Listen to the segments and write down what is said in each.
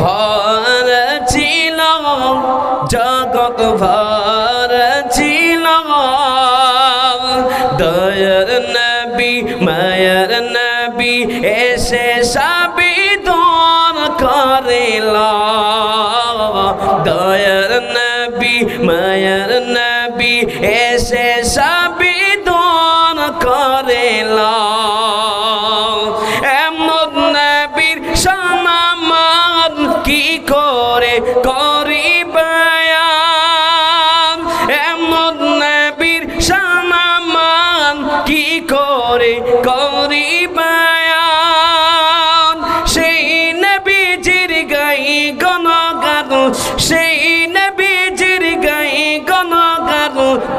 ভর ছিল জগৎ ভর।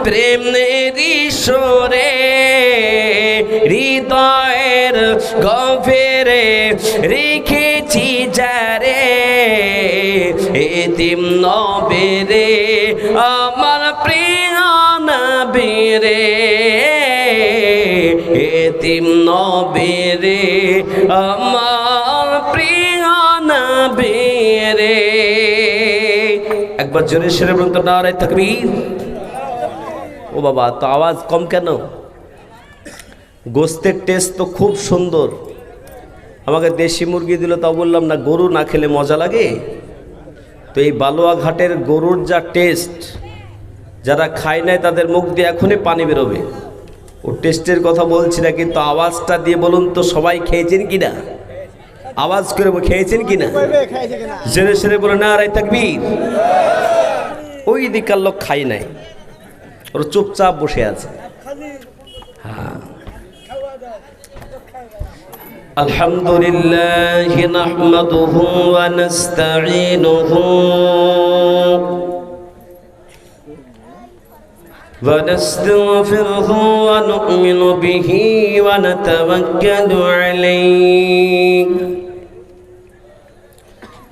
প্রেম নিরিশরে হৃদয়ের গভীরে রেখেছি যারে, এতিম নবেরে, আমার প্রিয় নবীরে, এতিম নবেরে, আমার প্রিয় নবীরে। একবার জোরে সেরে বলুন তো, নারায় তাকবীর। ও বাবা, তো আওয়াজ কম কেন? গোস্তের টেস্ট তো খুব সুন্দর। আমাকে দেশি মুরগি দিল, তাও বললাম, না, গরু না খেলে মজা লাগে? তো এই বালুয়া ঘাটের গরুর যা টেস্ট যারা খায় নাই, তাদের মুখ দিয়ে এখনই পানি বেরোবে। ও টেস্টের কথা বলছি না, কিন্তু আওয়াজটা দিয়ে বলুন তো, সবাই খেয়েছেন কি না আওয়াজ করে খেয়েছেন কি না জেনে সেরে বলে না রাই থাকবি ওই দিকার লোক খাই নাই। ওরা চুপচাপ বসে আছে الحمد لله نحمده ونستعينه ونستغفره ونؤمن به ونتوكل عليه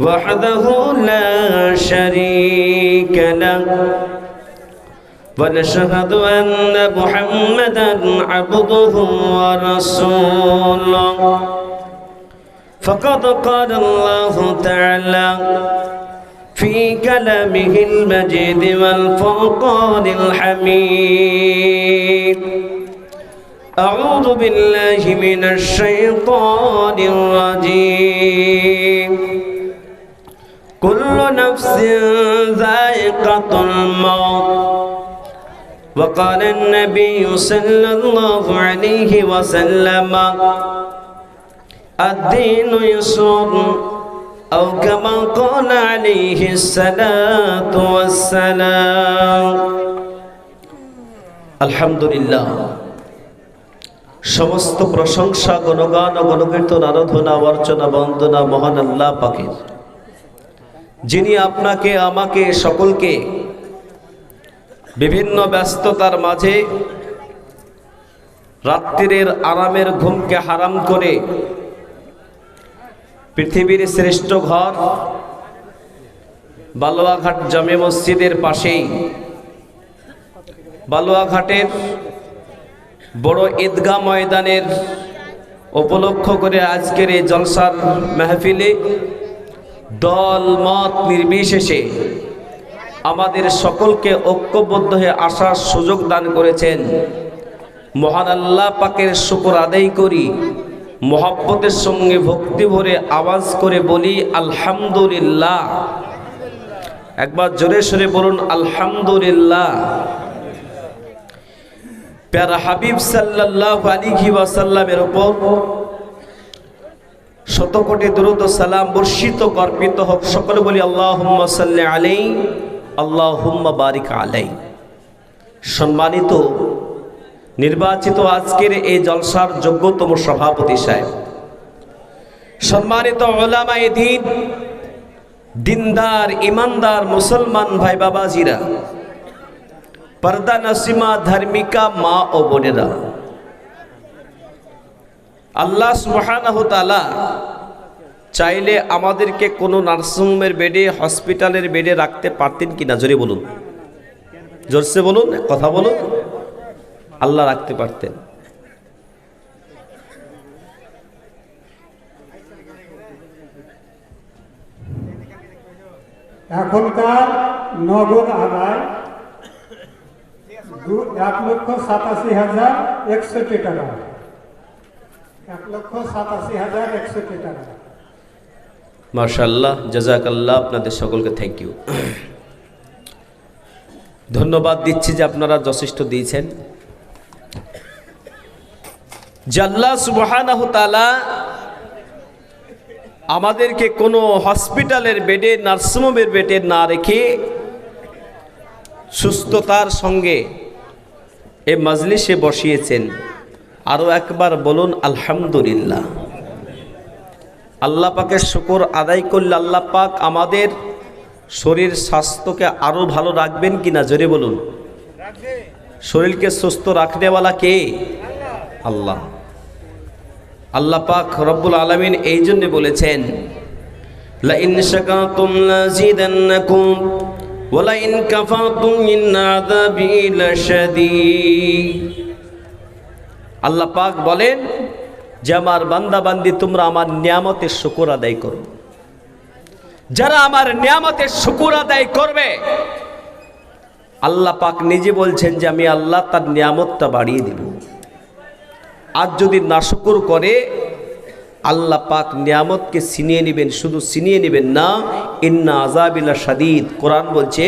وحده لا شريك له. ونشهد أن محمدا عبده ورسوله. فقد قال الله تعالى في كلامه المجيد والفرقان الحميد أعوذ بالله من الشيطان الرجيم. كل نفس ذائقة الموت وقال النبي صلى الله عليه وسلم الدين يسر أو كما قال عليه الصلاة والسلام الحمد لله সমস্ত প্রশংসা গণগান ও গণকীর্তন আরাধনা অর্চনা বন্দনা মহান আল্লাহ পাকের যিনি আপনাকে, আমাকে, সকলকে বিভিন্ন ব্যস্ততার মাঝে রাত্রির আরামের ঘুমকে হারাম করে পৃথিবীর শ্রেষ্ঠ ঘর বালুয়াঘাট জামে মসজিদের পাশেই বালুয়াঘাটের বড় ঈদগাহ ময়দানের উপলক্ষ করে আজকের এই জলসার মেহফিলে দল, মত নির্বিশেষে আমাদের সকলকে ঐক্যবদ্ধ হয়ে আসার সুযোগ দান করেছেন। মহান আল্লাহ পাকের শুকর আদায় করি, মোহাব্বতের সঙ্গে ভক্তি ভরে আওয়াজ করে বলি, আলহামদুলিল্লাহ। একবার জোরে সরে বলুন, আলহামদুলিল্লাহ। প্যারা হাবিব সাল্লাহ আলিহি ওয়াসাল্লামের ওপর শত কোটি দ্রুত সালাম বর্ষিত কর্পিত হোক। সকলে বলি আল্লাহ সাল্লি আলাই আল্লাহ বারিক আলাই সম্মানিত নির্বাচিত আজকের এই জলসার যোগ্যতম সভাপতি সাহেব, সম্মানিত ওলামায়ে দিন, দিনদার, ইমানদার মুসলমান ভাই বাবাজিরা, পর্দা নসিমা, ধর্মিকা মা ও বোনেরা আল্লাহ সুবহানাহু তাআলা চাইলে আমাদেরকে কোনো নার্সিংহোমের বেডে, হসপিটালের বেডে রাখতে পারতেন কিনা? জোরে বলুন। জোরসে বলুন, কথা বলুন। আল্লাহ রাখতে পারতেন। এখনকার নগদ আদায় এক লক্ষ সাতাশি হাজার একষট্টি টাকা। মার্শাল্লাহ জাজাকাল্লাহ, আপনাদের সকলকে থ্যাংক ইউ ধন্যবাদ দিচ্ছি যে আপনারা যথেষ্ট দিয়েছেন। জাল্লা সুবহানাহু তাআলা আমাদেরকে কোনো হসপিটালের বেডে, নার্সিংহোমের বেডে না রেখে সুস্থতার সঙ্গে এ মজলিসে বসিয়েছেন। আরও একবার বলুন, আলহামদুলিল্লাহ। আল্লাহ পাকের শুকর আদায় করলে আল্লাহ পাক আমাদের শরীর স্বাস্থ্যকে আরও ভালো রাখবেন কি না জোরে বলুন। শরীরকে সুস্থ রাখনেওয়ালা কে? আল্লাহ। আল্লাহ পাক রব্বুল আলমিন এই জন্যে বলেছেন, লাইন শাকাতুম লাজিদান্নাকুম ওয়ালাইন কাফারতুম ইন আযাবি লাশাদীদ। আল্লাহ পাক বলেন, যে আমার বান্দাবান্দি, তোমরা আমার নিয়ামতের শুকুর আদায় করো। যারা আমার নিয়ামতের শুকুর আদায় করবে, আল্লাহ পাক নিজে বলছেন যে আমি আল্লাহ তার নিয়ামতটা বাড়িয়ে দিব। আর যদি নাশকুর করে, আল্লাহ পাক নিয়ামতকে ছিনিয়ে নেবেন, শুধু ছিনিয়ে নেবেন না, ইন্না আজাবিল্লা সাদিদ কোরআন বলছে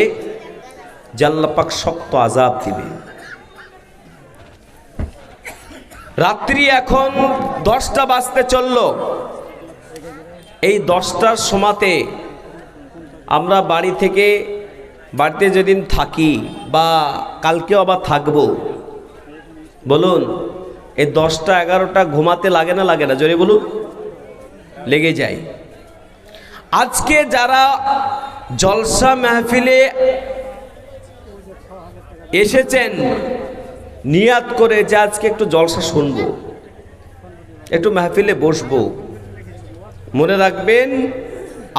যে আল্লাহ পাক শক্ত আজাব দিবে রাত্রি এখন দশটা বাজতে চলল। এই দশটার সমাতে আমরা বাড়ি থেকে বাড়িতে যেদিন থাকি বা কালকেও আবার থাকব, বলুন, এই দশটা এগারোটা ঘুমাতে লাগে না লাগে না? জোরে বলুন, লেগে যায়। আজকে যারা জলসা মাহফিলে এসেছেন নিয়াত করে যে আজকে একটু জলসা শুনব, একটু মাহফিলে বসবো। মনে রাখবেন,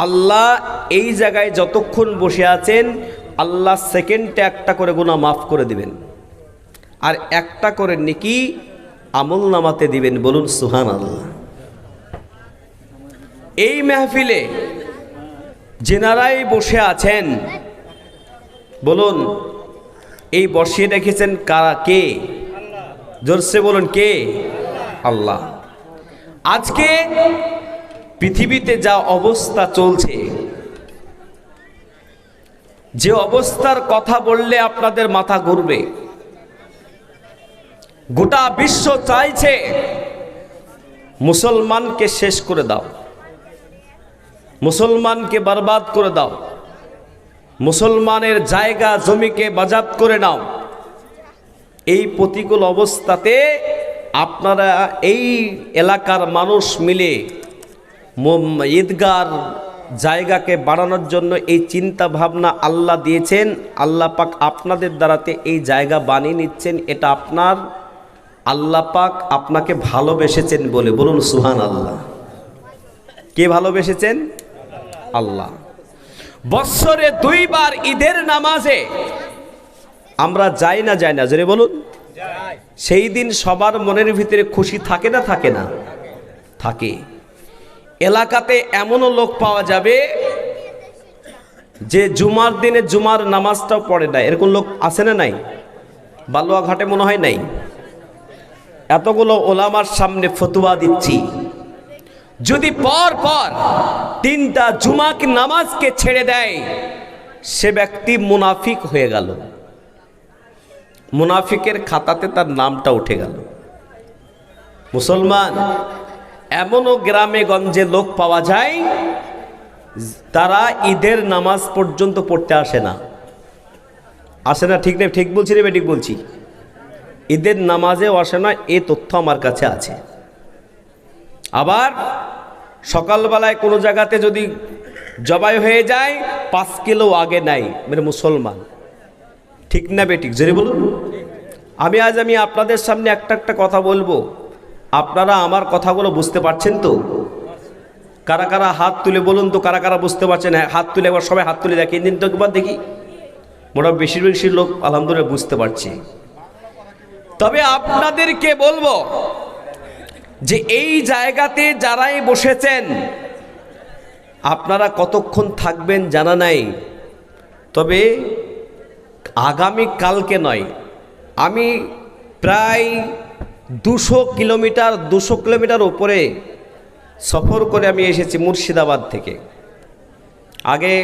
আল্লাহ এই জায়গায় যতক্ষণ বসে আছেন, আল্লাহ সেকেন্ডে একটা করে গুণা মাফ করে দিবেন। আর একটা করে নেকি আমল নামাতে দিবেন, বলুন সুহান আল্লাহ এই মেহফিলে যেনারাই বসে আছেন, বলুন এই বসিয়ে রেখেছেন কারা? কে? জোরসে বলুন, কে? আল্লাহ। আজকে পৃথিবীতে যা অবস্থা চলছে, যে অবস্থার কথা বললে আপনাদের মাথা ঘুরবে। গোটা বিশ্ব চাইছে, মুসলমানকে শেষ করে দাও। মুসলমানকে বরবাদ করে দাও। মুসলমানের জায়গা জমিকে বাজাত করে নাও। এই প্রতিকূল অবস্থাতে আপনারা এই এলাকার মানুষ মিলে ঈদগার জায়গাকে বাড়ানোর জন্য এই চিন্তা ভাবনা আল্লাহ দিয়েছেন। আল্লাহ পাক আপনাদের দ্বারাতে এই জায়গা বানিয়ে নিচ্ছেন। এটা আপনার আল্লাহ পাক আপনাকে ভালোবেসেছেন বলে। বলুন সুহান আল্লাহ কে ভালোবেসেছেন? আল্লাহ। বৎসরে দুইবার ঈদের নামাজে। আমরা যাই না যাই না, জোরে বলুন। সেই দিন সবার মনের ভিতরে খুশি থাকে না থাকে না? থাকে। এলাকাতে এমনও লোক পাওয়া যাবে যে জুমার দিনে জুমার নামাজটাও পড়ে না এরকম লোক আছে না নাই? বালুয়া ঘাটে মনে হয় নাই? এতগুলো ওলামার সামনে ফতুয়া দিচ্ছি। যদি পর পর তিনটা জুমাক নামাজকে ছেড়ে দেয়, সে ব্যক্তি মুনাফিক হয়ে গেল। মুনাফিকের খাতাতে তার নামটা উঠে গেল। মুসলমান, এমনও গ্রামে গঞ্জে লোক পাওয়া যায়, তারা ঈদের নামাজ পর্যন্ত পড়তে আসে না। আসে না, ঠিক না ঠিক বলছি রে ঠিক বলছি। ঈদের নামাজেও আসে না, এ তথ্য আমার কাছে আছে। আবার সকালবেলায় কোনো জায়গাতে যদি জবাই হয়ে যায়, পাঁচ কিলো আগে নাই মানে মুসলমান। ঠিক না বেঠিক জোরে বলুন। আমি আজ আমি আপনাদের সামনে একটা একটা কথা বলব। আপনারা আমার কথাগুলো বুঝতে পারছেন তো? কারা কারা হাত তুলে বলুন তো, কারা কারা বুঝতে পারছেন? হ্যাঁ হাত তুলে একবার সবাই হাত তুলে দেখেন, দিন তো একবার দেখি। মোটা বেশির বেশি লোক আলহামদুলিল্লাহ বুঝতে পারছি। তবে আপনাদেরকে বলব যে এই জায়গাতে যারাই বসেছেন, আপনারা কতক্ষণ থাকবেন জানা নাই। তবে আগামী কালকে নয়, আমি প্রায় দুশো কিলোমিটার দুশো কিলোমিটার ওপরে সফর করে আমি এসেছি মুর্শিদাবাদ থেকে। আগে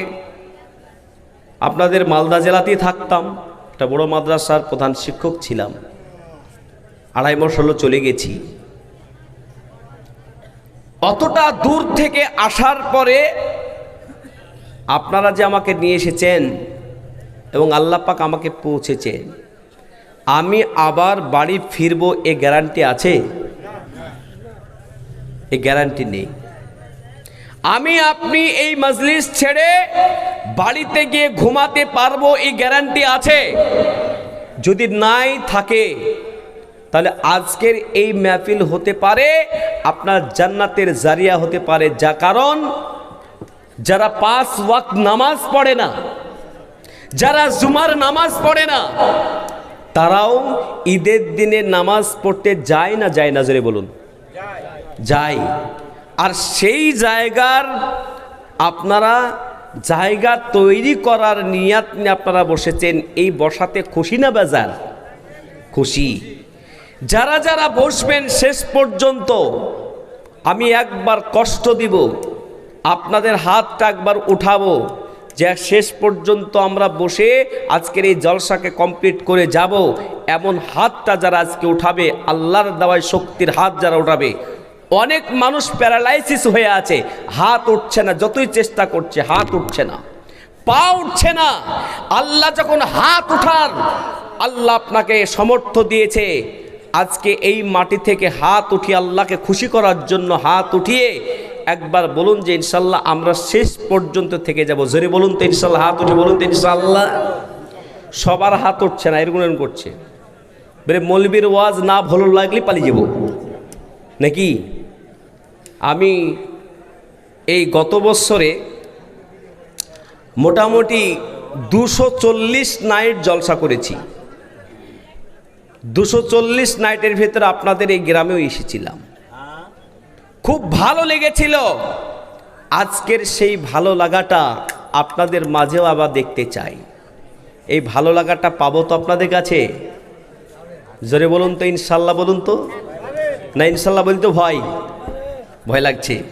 আপনাদের মালদা জেলাতেই থাকতাম, একটা বড় মাদ্রাসার প্রধান শিক্ষক ছিলাম। আড়াই মাস হলো চলে গেছি। অতটা দূর থেকে আসার পরে আপনারা যে আমাকে নিয়ে এসেছেন এবং আল্লাহ পাক আমাকে পৌঁছেছেন, আমি আবার বাড়ি ফিরবো, এ গ্যারান্টি আছে? এ গ্যারান্টি নেই। আমি আপনি এই মজলিস ছেড়ে বাড়িতে গিয়ে ঘুমাতে পারব এই গ্যারান্টি আছে? যদি নাই থাকে তাহলে আজকের এই মাহফিল হতে পারে, আপনার জান্নাতের জারিয়া হতে পারে। যা কারণ, যারা পাঁচ ওয়াক্ত নামাজ পড়ে না, যারা জুমার নামাজ পড়ে না, তারাও ঈদের দিনে নামাজ পড়তে যায় না যায় না, জোরে বলুন। যায়। আর সেই জায়গার আপনারা জায়গা তৈরি করার নিয়াত নিয়ে আপনারা বসেছেন, এই বসাতে খুশি না বাজার? খুশি। যারা যারা বসবেন শেষ পর্যন্ত, আমি একবার কষ্ট দিব, আপনাদের হাতটা একবার উঠাবো যে শেষ পর্যন্ত আমরা বসে আজকের এই জলসাকে কমপ্লিট করে যাব। এমন হাতটা যারা আজকে উঠাবে, আল্লাহর দেওয়ায় শক্তির হাত যারা উঠাবে, অনেক মানুষ প্যারালাইসিস হয়ে আছে, হাত উঠছে না, যতই চেষ্টা করছে, হাত উঠছে না, পা উঠছে না। আল্লাহ যখন হাত উঠান, আল্লাহ আপনাকে সমর্থ দিয়েছে। আজকে এই মাটি থেকে হাত উঠিয়ে আল্লাহকে খুশি করার জন্য হাত উঠিয়ে একবার বলুন যে ইনশাল্লাহ আমরা শেষ পর্যন্ত থেকে যাব। জোরে বলুন তো ইনশাল্লাহ, হাত উঠে বলুন তো ইনশাল্লাহ। সবার হাত উঠছে না, এরকম করছে। বেরে মলবির ওয়াজ না ভালো লাগলে পালিয়ে যাব। নাকি? আমি এই গত বছরে মোটামুটি দুশো চল্লিশ নাইট জলসা করেছি। দুশো চল্লিশ নাইটের ভেতরে আপনাদের এই গ্রামেও এসেছিলাম। খুব ভালো লেগেছিল। আজকের সেই ভালো লাগাটা আপনাদের মাঝেও আবার দেখতে চাই। এই ভালো লাগাটা পাবো তো আপনাদের কাছে? জোরে বলুন তো, ইনশাল্লাহ বলুন তো। না, ইনশাল্লাহ বলুন তো, ভয়। ভয় লাগছে।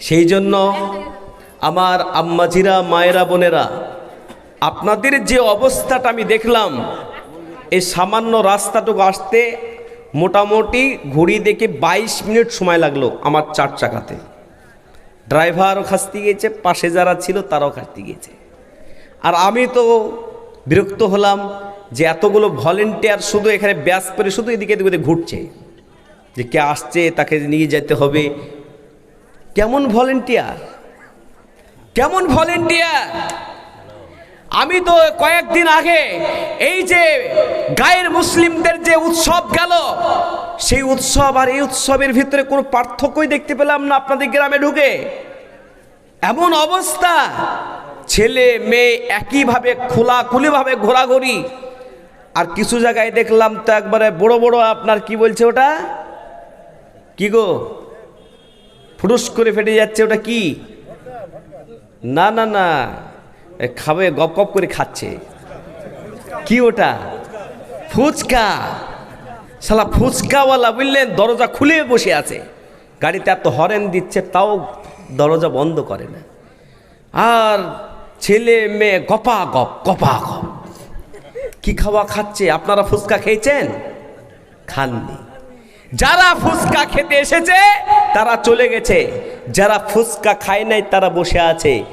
সেই জন্য আমার আম্মাজিরা, মায়েরা, বোনেরা, আপনাদের যে অবস্থাটা আমি দেখলাম এই সামান্য রাস্তাটুকু আসতে মোটামুটি ঘড়ি দেখে বাইশ মিনিট সময় লাগল আমার চার চাকাতে। ড্রাইভারও খাসতে গিয়েছে পাশে যারা ছিল তারাও খাসতে গিয়েছে আর আমি তো বিরক্ত হলাম যে এতগুলো ভলেন্টিয়ার শুধু এখানে ব্যাস করে শুধু এদিকে এদিকে ঘুরছে। যে কে আসছে, তাকে নিয়ে যেতে হবে। কেমন ভলেন্টিয়ার? কেমন ভলেন্টিয়ার? আমি তো কয়েকদিন আগে এই যে গায়ের মুসলিমদের যে উৎসব গেল, সেই উৎসব আর এই উৎসবের ভিতরে কোনো পার্থক্যই দেখতে পেলাম না আপনাদের গ্রামে ঢুকে। এমন অবস্থা, ছেলে মেয়ে একইভাবে খোলাখুলিভাবে ঘোরাঘুরি। আর কিছু জায়গায় দেখলাম তো একবারে বড় বড়, আপনার কি বলছে ওটা? কি গো? ফুটুস করে ফেটে যাচ্ছে, ওটা কি? না না না। খাবে, গপ গপ করে খাচ্ছে। কি ওটা? ফুচকা। শালা ফুচকাওয়ালা বুঝলেন, দরজা খুলে বসে আছে। গাড়িতে এত হরেন দিচ্ছে, তাও দরজা বন্ধ করে না। আর ছেলে মেয়ে গপা গপ গপা গপ। কি খাওয়া খাচ্ছে? আপনারা ফুচকা খেয়েছেন? খাননি। যারা ফুচকা খেতে এসেছে, তারা চলে গেছে। যারা ফুচকা খায় নাই, তারা বসে আছে।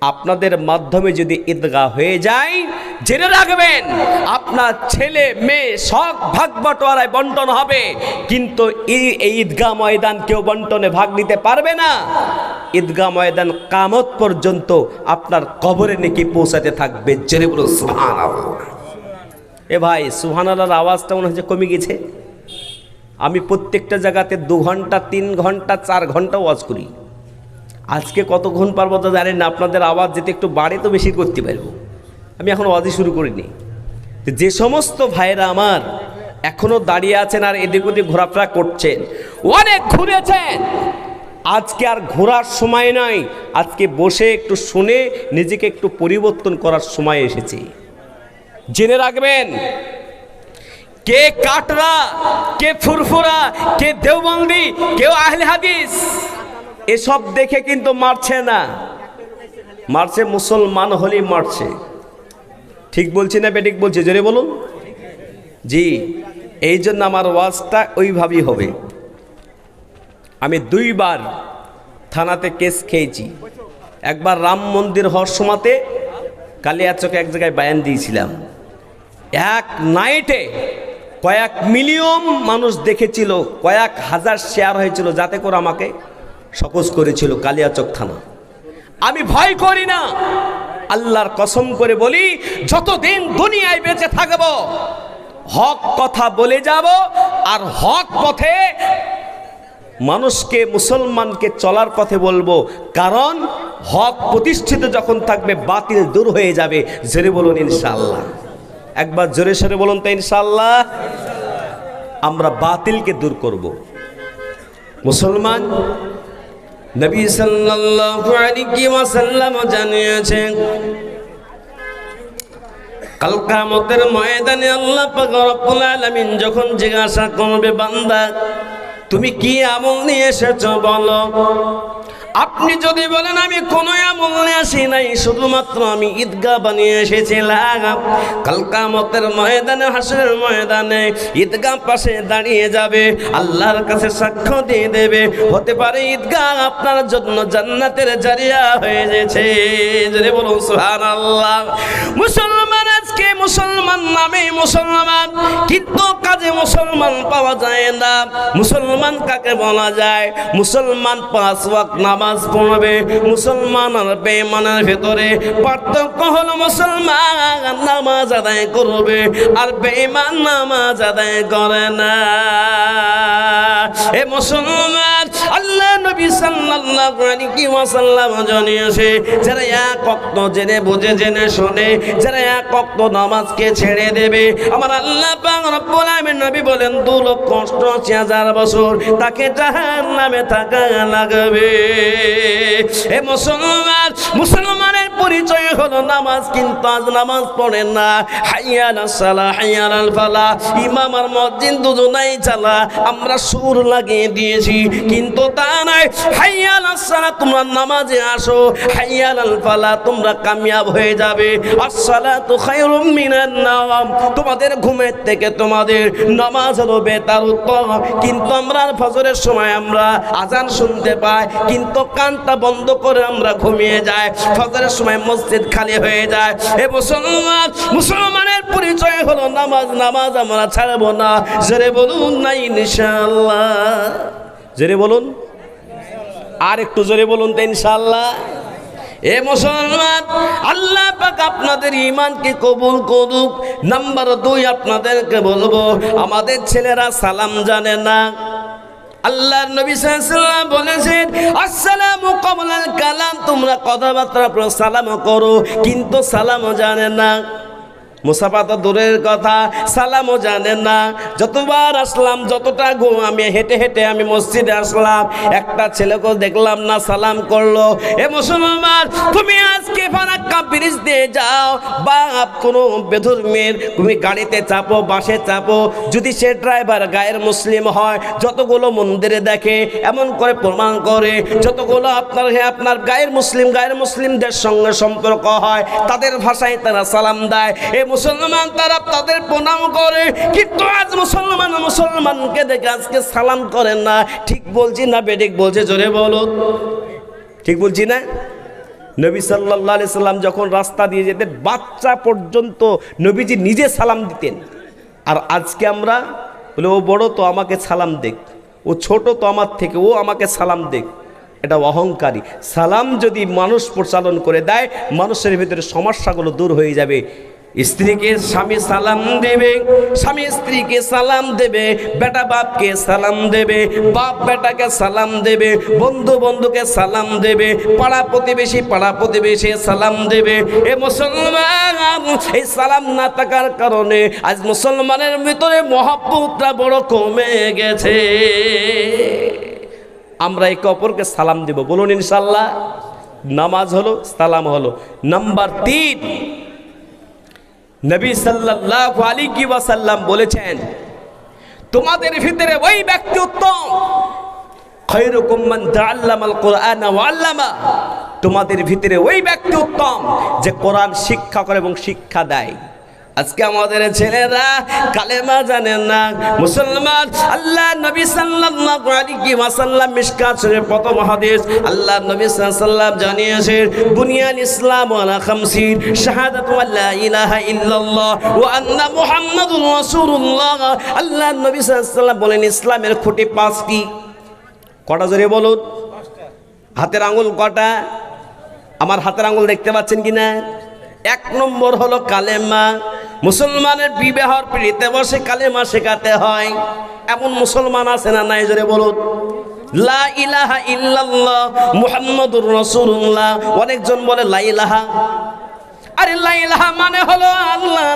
আপনাদের মাধ্যমে যদি ঈদগাহ হয়ে যায়, জেনে রাখবেন, আপনার ছেলে, মেয়ে সব ভাগ বটোয়ারায় বন্টন হবে। কিন্তু এই ঈদগাহ ময়দান কেউ বন্টনে ভাগ নিতে পারবে না। ঈদগাহ ময়দান কামত পর্যন্ত আপনার কবরে নাকি পৌঁছাতে থাকবে। জেনে বলুন, সুবহানাল্লাহ। এ ভাই সুহানালার আওয়াজটা মনে হচ্ছে কমে গেছে। আমি প্রত্যেকটা জায়গাতে দু ঘণ্টা, তিন ঘণ্টা, চার ঘণ্টা ওয়াজ করি। আজকে কতক্ষণ পারব তো জানেন না, আপনাদের আওয়াজ যেতে একটু বাড়ে তো বেশি করতে পারব। আমি এখন ওয়াজই শুরু করিনি। যে সমস্ত ভাইরা আমার এখনও দাঁড়িয়ে আছেন আর এদিক ওদিক ঘোরাফেরা করছেন, অনেক ঘুরেছেন। আজকে আর ঘোরার সময় নাই। আজকে বসে একটু শুনে নিজেকে একটু পরিবর্তন করার সময় এসেছে। জেনে রাখবেন, কে কাটরা, কে ফুরফুরা, কে দেওবন্দি, কেউ আহলে হাদিস। এসব দেখে কিন্তু মারছে না। মারছে মুসলমান হলেই মারছে। ঠিক বলছি না বেঠিক বলছি? জোরে বলুন। জি, এই জন্য আমার ওয়াজটা ওইভাবেই হবে। আমি দুইবার থানাতে কেস খেয়েছি। একবার রাম মন্দির হওয়ার সময়তে কালিয়াচকে এক জায়গায় বায়ান দিয়েছিলাম। এক নাইটে কয়েক মিলিয়ন মানুষ দেখেছিল, কয়েক হাজার শেয়ার হয়েছিল, যাতে করে আমাকে সপোজ করেছিল কালিয়াচক থানা। আমি ভয় করি না। আল্লাহর কসম করে বলি, যতদিন দুনিয়ায় বেঁচে থাকব, হক কথা বলে যাব, আর হক পথে মানুষকে, মুসলমানকে চলার পথে বলব, কারণ হক প্রতিষ্ঠিত যখন থাকবে, বাতিল দূর হয়ে যাবে। জোরে বলুন ইনশাল্লাহ একবার জোরে সরে বলুন তো ইনশাল্লাহ আমরা বাতিলকে দূর করব। মুসলমান নবী সাল্লাল্লাহু আলাইহি ওয়াসাল্লাম জানিয়েছেন, কাল কিয়ামতের ময়দানে আল্লাহ পাক রব্বুল আলামিন যখন জিজ্ঞাসা করবে বান্দা তুমি কি আমল নিয়ে এসেছ বলো? আপনি যদি বলেন, আমি কোনো আমল আসি নাই, শুধুমাত্র আমি ঈদগাহ বানিয়ে এসেছিলাম। কালকামতের ময়দানে হাসের ময়দানে ঈদগাহ পাশে দাঁড়িয়ে যাবে, আল্লাহর কাছে সাক্ষ্য দিয়ে দেবে। হতে পারে ঈদগাহ আপনার জন্য জান্নাতের জারিয়া হয়ে গেছে। বলুন, সুবহানাল্লাহ। মুসলমান আজকে মুসলমান নামে মুসলমান, কিন্তু কাজে মুসলমান পাওয়া যায় না। মুসলমান কাকে বলা যায়? মুসলমান পাঁচ ওয়াক্ত নামাজ পড়বে, মুসলমান আর বেমানের ভেতরে পার্থক্য হলো মুসলমান নামাজ আদায় করবে, আর বেমান নামাজ আদায় করে না। এ মুসলমান, আল্লাহ নবী সাল্লাল্লাহু আলাইহি ওয়াসাল্লাম জানিয়েছে, যারা এক ওয়াক্ত জেনে বুঝে, জেনে শুনে, যারা এক ওয়াক্ত নামাজকে ছেড়ে দেবে। আমার আল্লাহ নবী বলেন, দু লক্ষ হাজার বছর তাকে জাহান্নামে থাকা লাগবে। এ মুসলমান, মুসলমানের পরিচয় হলো নামাজ, কিন্তু আজ নামাজ পড়েন না। হাইয়াল সালা হাইয়াল ফালা ইমাম আর মসজিদ দুজনাই চালা। আমরা সুর লাগিয়ে দিয়েছি, কিন্তু তা নাই হাইয়াল সালা তোমরা নামাজে আসো। হাইয়াল ফালা তোমরা কামিয়াব হয়ে যাবে। আসসালাতু খায়রুম নাওম তোমাদের ঘুমের থেকে তোমাদের নামাজ হলো বেতার উত্তম কিন্তু আমরা ফজরের সময় আমরা আজান শুনতে পাই, কিন্তু কানটা বন্ধ করে আমরা ঘুমিয়ে যাই। ফজরের সময় মসজিদ খালি হয়ে যায়। এ মুসলমান, মুসলমানের পরিচয় হলো নামাজ নামাজ আমরা ছাড়বো না। জেরে বলুন না, ইনশাআল্লাহ। জেরে বলুন। আর একটু জোরে বলুন তো, ইনশাআল্লাহ। এ মুসলমান, আল্লাহ পাক আপনাদের ইমানকে কবুল করুক। নাম্বার দুই, আপনাদেরকে বলব, আমাদের ছেলেরা সালাম জানে না। আল্লাহর নবী সাল্লাল্লাহু বলেছেন, আসসালামু কবলাল কালাম, তোমরা কথাবার্তা সালাম করো, কিন্তু সালামও জানে না। মুসাফা তো দূরের কথা, সালামও জানেন না। যতবার আসলাম, যতটা গো আমি হেঁটে হেঁটে আমি মসজিদে আসলাম, একটা ছেলেকেও দেখলাম না, সালাম করল। এ মুসলমান, তুমি আজকে ফারাক্কা ব্রিজ দিয়ে যাও। বা কোনো বেধর্মের তুমি গাড়িতে চাপো, বাসে চাপো। যদি সে ড্রাইভার গায়ের মুসলিম হয়, যতগুলো মন্দিরে দেখে, এমন করে প্রমাণ করে, যতগুলো আপনার হ্যাঁ আপনার গায়ের মুসলিম, গায়ের মুসলিমদের সঙ্গে সম্পর্ক হয়, তাদের ভাষায় তারা সালাম দেয়। এই মুসলমান তারা তাদের প্রণাম করে, কিন্তু আজ মুসলমান মুসলমানকে দেখে আজকে সালাম করেন না। ঠিক বলছি না বেডিক বলছে? জোরে বলো। ঠিক বলছি না? নবী সাল্লাহ সাল্লাম যখন রাস্তা দিয়ে যেতেন, বাচ্চা পর্যন্ত নবীজি নিজে সালাম দিতেন। আর আজকে আমরা বলে, ও বড় তো আমাকে সালাম দেখ, ও ছোট তো আমার থেকে, ও আমাকে সালাম দেখ। এটা অহংকারী। সালাম যদি মানুষ প্রচালন করে দেয়, মানুষের ভিতরে সমস্যাগুলো দূর হয়ে যাবে। স্ত্রীকে স্বামী সালাম দেবে, স্বামী স্ত্রীকে সালাম দেবে, বেটা বাপকে সালাম দেবে, বাপ বেটাকে সালাম দেবে, বন্ধু বন্ধুকে সালাম দেবে, পাড়া প্রতিবেশী পাড়া প্রতিবেশী সালাম দেবে। এ মুসলমান, এই সালাম না থাকার কারণে আজ মুসলমানের ভিতরে মহাব্বতটা বড় কমে গেছে। আমরা একে অপরকে সালাম দেব। বলুন ইনশাল্লাহ নামাজ হলো, সালাম হলো। নাম্বার তিন নবী সাল্লাল্লাহু আলাইহি ওয়াসাল্লাম বলেছেন, তোমাদের ভিতরে ওই ব্যক্তি উত্তম। তোমাদের ভিতরে ওই ব্যক্তি উত্তম যে কোরআন শিক্ষা করে এবং শিক্ষা দেয়। আজকে আমাদের ছেলেরা কালেমা জানেন না। মুসলমান, আল্লাহ নবী সাল্লাল্লাহু আলাইহি ওয়াসাল্লাম মিশকাত শরীফ প্রথম হাদিস আল্লাহ নবী সাল্লাল্লাহু জানিয়েছেন বুনিয়াল ইসলাম আলা খামসিন, শাহাদাতু আল্লা ইলাহা ইল্লাল্লাহ ওয়া আন্না মুহাম্মাদুর রাসূলুল্লাহ। আল্লাহ নবী সাল্লাল্লাহু বলেন, ইসলামের খুঁটি পাঁচটি। কটা জোরে বলুন? হাতের আঙুল কটা? আমার হাতের আঙুল দেখতে পাচ্ছেন কি না এক নম্বর হলো কালেমা। মুসলমানের বিবাহর পিড়িতে বসে কালেমা শেখাতে হয়। এমন মুসলমান আছে না নাই? জোরে বলুন। লা ইলাহা রাসূলুল্লাহ। অনেকজন বলে লা ইলাহা। লা ইলাহা মানে আল্লাহ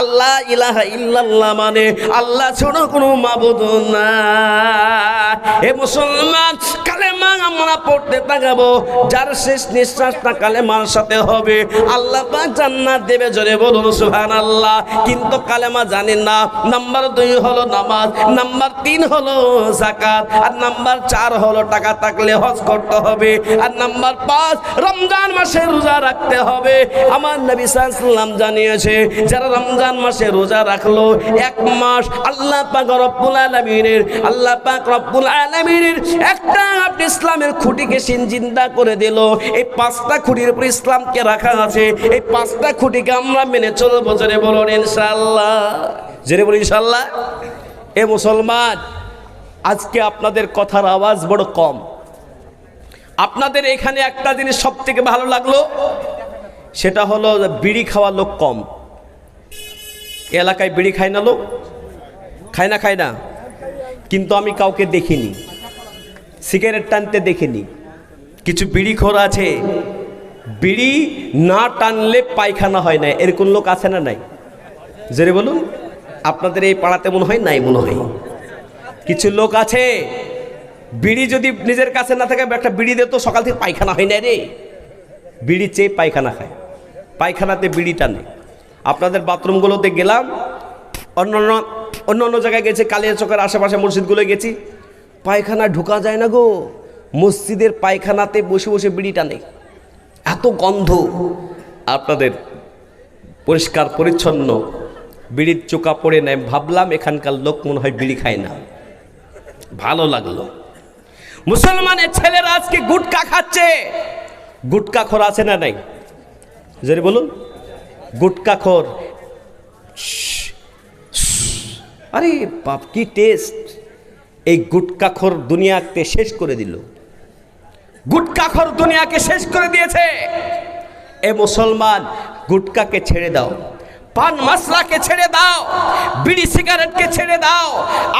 আল্লাহ ইলাহা মানে আল্লাহ হে মুসলমান আমরা পড়তে যার শেষ হবে। আল্লাহ জান্নাত দেবে জোরে বলুন, সুবহানাল্লাহ। কিন্তু কালেমা জানেন না। নাম্বার দুই হলো নামাজ, নাম্বার তিন হলো জাকাত আর নাম্বার চার হলো টাকা থাকলে হজ করতে হবে। আর নাম্বার পাঁচ, রমজান মাসে রোজা রাখতে হবে। আমার নবী সাল্লাম জানিয়েছে, যারা রমজান মাসে রোজা রাখল, এক মাস আল্লাহ পাক রব্বুল আলামিনের, আল্লাহ পাক রব্বুল আলামিনের একটা আপনি ইসলামের খুঁটিকে সিনজিন্দা করে দিল। এই পাঁচটা খুঁটির উপর ইসলামকে রাখা আছে। এই পাঁচটা খুঁটিকে আমরা মেনে চলবো, জোরে বলুন ইনশাআল্লাহ। জোরে বলুন ইনশাআল্লাহ। এ মুসলমান, আজকে আপনাদের কথার আওয়াজ বড় কম। আপনাদের এখানে একটা জিনিস সব থেকে ভালো লাগল সেটা হলো বিড়ি খাওয়া লোক কম। এলাকায় বিড়ি খায় না লোক? খায় না খায় না। কিন্তু আমি কাউকে দেখিনি। সিগারেট টানতে দেখিনি। কিছু বিড়িখোর আছে। বিড়ি না টানলে পায়খানা হয় না। এরকম লোক আছে না নাই? জেরে বলুন। আপনাদের এই পাড়াতে মনে হয়? নাই মনে হয়। কিছু লোক আছে। বিড়ি যদি নিজের কাছে না থাকে, একটা বিড়ি দে তো সকাল থেকে পায়খানা হয় না রে। বিড়ি চেয়ে পায়খানা খায়। পায়খানাতে বিড়ি টানে। আপনাদের বাথরুমগুলোতে গেলাম অন্য অন্য অন্য জায়গায় গেছি, কালিয়া চকের আশেপাশে মসজিদগুলো গেছি। পায়খানা ঢোকা যায় না গো। মসজিদের পায়খানাতে বসে বসে বিড়ি টানে। এত গন্ধ। আপনাদের পরিষ্কার, পরিচ্ছন্ন বিড়ির চোকা পড়ে নেয় ভাবলাম এখানকার লোক মনে হয় বিড়ি খায় না। ভালো লাগল। মুসলমানের ছেলেরা আজকে গুটকা খাচ্ছে। গুটকা খোর আছে না নাই? জোরে বলুন। গুটকা খোর। আরে বাপ, কি টেস্ট এই গুটকাখোর দুনিয়াকে শেষ করে দিল। গুটকাখোর দুনিয়াকে শেষ করে দিয়েছে। এ মুসলমান, গুটকাকে ছেড়ে দাও। পান মশলাকে ছেড়ে দাও, বিড়ি সিগারেটকে ছেড়ে দাও।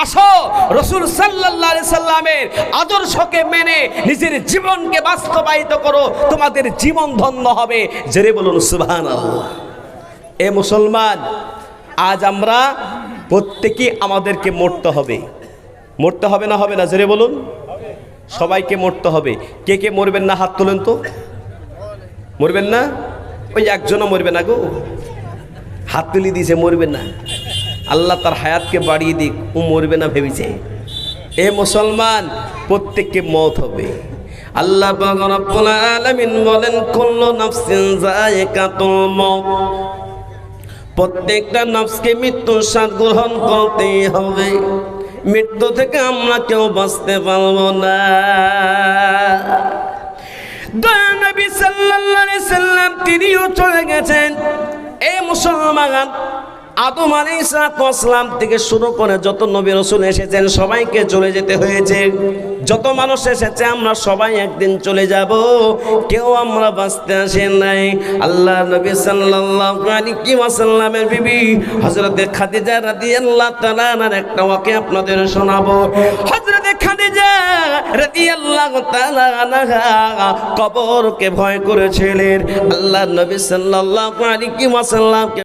আসো, রসুল সাল্লাহ সাল্লামের আদর্শকে মেনে নিজের জীবনকে বাস্তবায়িত করো, তোমাদের জীবন ধন্য হবে। জেরে বলুন সুবহান এ মুসলমান, আজ আমরা প্রত্যেকেই আমাদেরকে মরতে হবে। মরতে হবে না হবে না, জেরে বলুন। সবাইকে মরতে হবে। কে কে মরবেন না, হাত তোলেন তো। মরবেন না? ওই একজনও মরবে না গো। হাত তুলি দিয়েছে মরবে না। আল্লাহ তার হায়াতকে বাড়িয়ে দিক, ও মরবে না ভেবেছে। এ মুসলমান, প্রত্যেককে মত হবে। আল্লাহ বলেন প্রত্যেকটা নফসকে মৃত্যুর স্বাদ গ্রহণ করতেই হবে। মৃত্যু থেকে আমরা কেউ বাঁচতে পারব না। তিনিও চলে গেছেন। এই মুসলমান, আদম আলাইসালাম থেকে শুরু করে যত নবী রসুল এসেছেন সবাইকে চলে যেতে হয়েছে। যত মানুষ এসেছে, আমরা সবাই একদিন চলে যাব। কেউ আমরা বাঁচতে আসে নাই। আল্লাহ নবী ওয়াসাল্লামের বিবি হযরতে খাদিজা রাদিয়াল্লাহু তাআলার একটা ওয়াকে আপনাদের শোনাবো। হযরতে খাদিজা রাদিয়াল্লাহু তাআলা আনহা কবরকে ভয় করেছিলেন। আল্লাহ নবী সাল্লাল্লাহু আলাইহি ওয়াসাল্লামকে